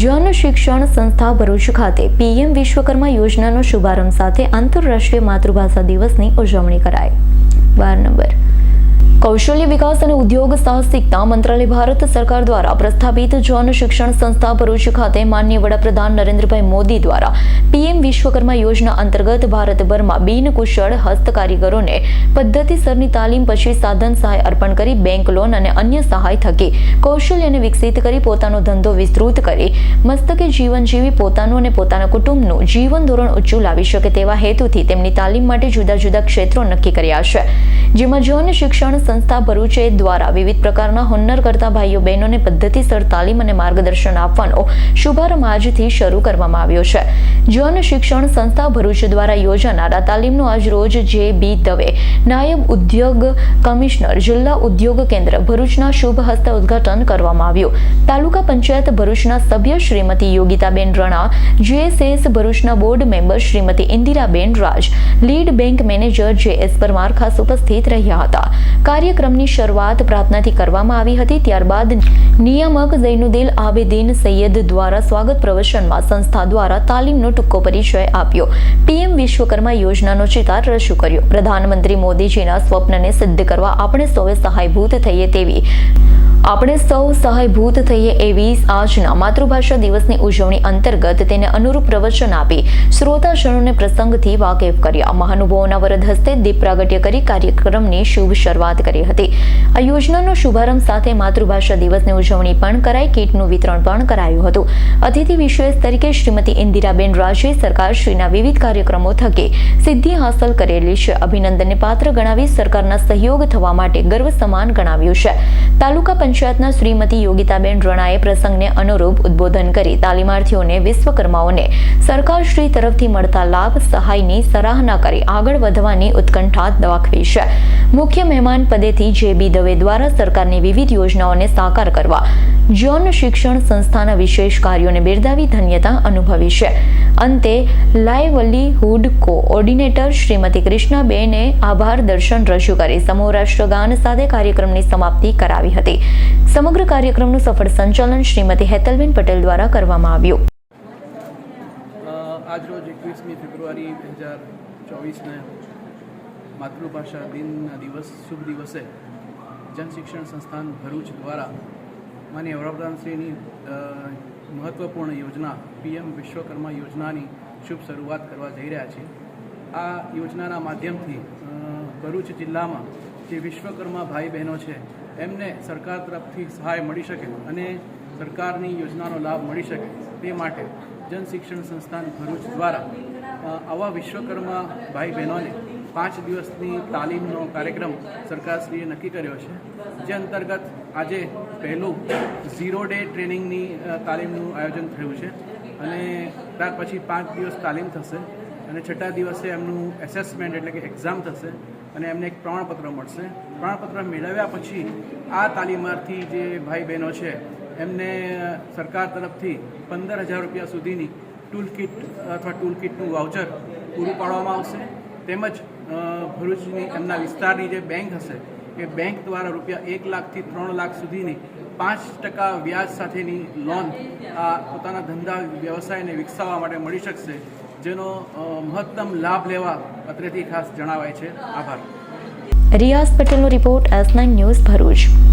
જન શિક્ષણ સંસ્થા ભરૂચ ખાતે પીએમ વિશ્વકર્મા યોજનાનો શુભારંભ સાથે આંતરરાષ્ટ્રીય માતૃભાષા દિવસની ઉજવણી કરાઈ. બાર નંબર. કૌશલ્ય વિકાસ અને ઉદ્યોગ સાહસિકતા મંત્રાલય ભારત સરકાર દ્વારા પ્રસ્થાપિત જન શિક્ષણ સંસ્થા ભરૂચ ખાતે માન્ય વડાપ્રધાન નરેન્દ્રભાઈ મોદી દ્વારા પીએમ વિશ્વકર્મા યોજના અંતર્ગત ભારતભરમાં બિનકુશળ હસ્તકારીગરોને પદ્ધતિસરની તાલીમ પછી સાધન સહાય અર્પણ કરી બેંક લોન અને અન્ય સહાય થકી કૌશલ્યને વિકસિત કરી પોતાનો ધંધો વિસ્તૃત કરી મસ્તકે જીવન જીવી પોતાનું અને પોતાના કુટુંબનું જીવન ધોરણ ઊંચું લાવી શકે તેવા હેતુથી તેમની તાલીમ માટે જુદા જુદા ક્ષેત્રો નક્કી કર્યા છે, જેમાં જન શિક્ષણ સંસ્થા ભરૂચ દ્વારા વિવિધ પ્રકારના હુન્નર કરતા ભાઈઓ બહેનોને પદ્ધતિસર તાલીમ અને માર્ગદર્શન આપવાનો શુભારંભ આજથી શરૂ કરવામાં આવ્યો છે. જન શિક્ષણ સંસ્થા ભરૂચ દ્વારા યોજાનાર આ તાલીમનું આજ રોજ જે બી દવે નાયબ ઉદ્યોગ કમિશનર, જિલ્લા ઉદ્યોગ કેન્દ્ર ભરૂચના શુભ હસ્તે ઉદ્ઘાટન કરવામાં આવ્યું. તાલુકા પંચાયત ભરૂચના સભ્ય શ્રીમતી યોગિતાબેન રણા, જીએસએસ ભરૂચના board member Shrimati Indiraben Raj, lead bank manager J S Parmar ખાસ ઉપસ્થિત રહ્યા હતા. કાર્યક્રમની શરૂઆત પ્રાર્થનાથી કરવામાં આવી હતી. ત્યારબાદ નિયામક જૈનુદ્દીન આબેદીન સૈયદ દ્વારા સ્વાગત પ્રવચનમાં સંસ્થા દ્વારા તાલીમનો ટૂંકો પરિચય આપ્યો. પીએમ વિશ્વકર્મા યોજનાનો ચિતાર રજૂ કર્યો. પ્રધાનમંત્રી મોદીજીના સ્વપ્નને સિદ્ધ કરવા આપણે સૌએ સહાયભૂત થઈએ તેવી આપણે સૌ સહાયભૂત થઈએ એવી આજના માતૃભાષા દિવસની ઉજવણી અંતર્ગત તેને અનુરૂપ પ્રવચન આપી શ્રોતાજનોને પ્રસંગથી વાકેફ કર્યા મહાનુભાવોના વરદ હસ્તે દીપ પ્રાગટ્ય કરી કાર્યક્રમની શુભ શરૂઆત કરી હતી. આ યોજનાનો શુભારંભ સાથે માતૃભાષા દિવસની ઉજવણી પણ કરાઈ, કીટનું વિતરણ પણ કરાયું હતું. અતિથિ વિશેષ તરીકે શ્રીમતી ઇન્દિરાબેન રાજે સરકારશ્રીના વિવિધ કાર્યક્રમો થકી સિદ્ધિ હાંસલ કરેલી છે. અભિનંદનને પાત્ર ગણાવી સરકારના સહયોગ થવા માટે ગર્વ સમાન ગણાવ્યું છે. તાલુકા પંચાયતના શ્રીમતી યોગિતાબેન રણાએ પ્રસંગને અનુરૂપ ઉદ્બોધન કરી તાલીમાર્થીઓને વિશ્વકર્માઓને સરકારશ્રી તરફથી મળતા લાભ, સહાયની સરાહના કરી આગળ વધવાની ઉત્કંઠા દાખવી છે. મુખ્ય મહેમાન પદેથી જે બી દવે દ્વારા સરકારની વિવિધ યોજનાઓને સાકાર કરવા જન શિક્ષણ સંસ્થાના વિશેષ કાર્યોને બિરદાવી ધન્યતા અનુભવી છે. અંતે લાઇવલીહુડ કોઓર્ડિનેટર શ્રીમતી કૃષ્ણાબેને આભાર દર્શન રજૂ કરી સમૂહ રાષ્ટ્રગાન સાથે કાર્યક્રમની સમાપ્તિ કરાવી હતી. સમગ્ર કાર્યક્રમનું સફળ સંચાલન શ્રીમતી હેતલબેન પટેલ દ્વારા કરવામાં આવ્યું. આજરોજ એકવીસમી ફેબ્રુઆરી બે હજાર ચોવીસને માતૃભાષા દિનના દિવસ, શુભ દિવસે જનશિક્ષણ સંસ્થાન ભરૂચ દ્વારા માન્ય વડાપ્રધાનશ્રીની મહત્ત્વપૂર્ણ યોજના, પીએમ વિશ્વકર્મા યોજનાની શુભ શરૂઆત કરવા જઈ રહ્યા છે. આ યોજનાના માધ્યમથી ભરૂચ જિલ્લામાં જે વિશ્વકર્મા ભાઈ બહેનો છે, એમને સરકાર તરફથી સહાય મળી શકે અને સરકારની યોજનાનો લાભ મળી શકે તે માટે જન શિક્ષણ સંસ્થાન ભરૂચ દ્વારા આવા વિશ્વકર્મા ભાઈ બહેનોને પાંચ દિવસની તાલીમનો કાર્યક્રમ સરકારશ્રીએ નક્કી કર્યો છે. જે અંતર્ગત આજે પહેલું ઝીરો ડે ટ્રેનિંગની તાલીમનું આયોજન થયું છે અને ત્યાર પછી પાંચ દિવસ તાલીમ થશે અને છઠ્ઠા દિવસે એમનું એસેસમેન્ટ એટલે કે એક્ઝામ થશે અને એમને એક પ્રમાણપત્ર મળશે. પ્રમાણપત્ર મેળવ્યા પછી આ તાલીમાર્થી જે ભાઈ બહેનો છે, એમને સરકાર તરફથી પંદર હજાર રૂપિયા સુધીની ટૂલ કિટ અથવા ટૂલ કિટનું વાઉચર પૂરું પાડવામાં આવશે. તેમજ ભરૂચની એમના વિસ્તારની જે બેંક હશે એ બેંક દ્વારા રૂપિયા એક લાખથી ત્રણ લાખ સુધીની પાંચ ટકા વ્યાજ સાથેની લોન આ પોતાના ધંધા વ્યવસાયને વિકસાવવા માટે મળી શકશે, જેનો મહત્તમ લાભ લેવા અત્રેથી ખાસ જણાવાય છે. આભાર. રિયાઝ પટેલનો report S nine news Bharuch.